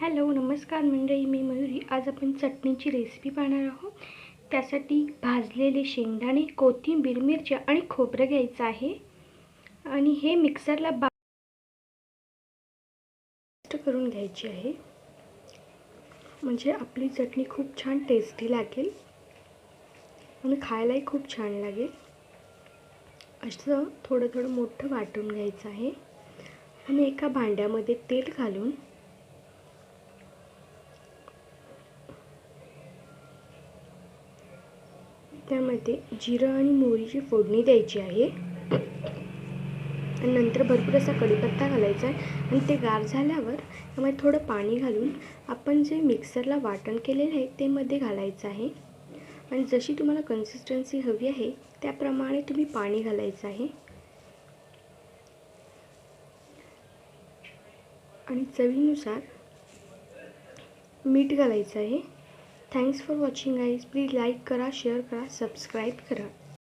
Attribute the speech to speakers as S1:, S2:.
S1: Hello नमस्कार मंडळी मी मयुरी. आज आपण चटणीची रेसिपी पाहणार आहोत. त्यासाठी भाजलेले शेंगदाणे कोथिंबीर मिरच्या आणि खोबरं घ्यायचं आहे. आणि हे मिक्सरला बा करून घ्यायची आहे. म्हणजे आपली चटणी खूप छान टेस्टी लागेल. आणि खायलाही खूप छान लागेल. असं थोडं थोडं मोठं वाटून घ्यायचं आहे. आणि एका भांड्यामध्ये तेल घालून त्यामध्ये जिरं आणि मोहरीची फोडणी द्यायची आहे. आणि नंतर भरपूर असा कढीपत्ता घालायचा आहे. आणि ते गार झाल्यावर त्यामध्ये थोडं पाणी घालून आपण जे मिक्सरला वाटण केलेलं आहे ते मध्ये घालायचं आहे. आणि जशी तुम्हाला कन्सिस्टन्सी हवी आहे त्याप्रमाणे तुम्ही पाणी घालायचं आहे. आणि चवीनुसार मीठ घालायचं आहे. थँक्स फॉर वॉचिंग आईज प्लीज लाईक करा शेअर करा सबस्क्राईब करा.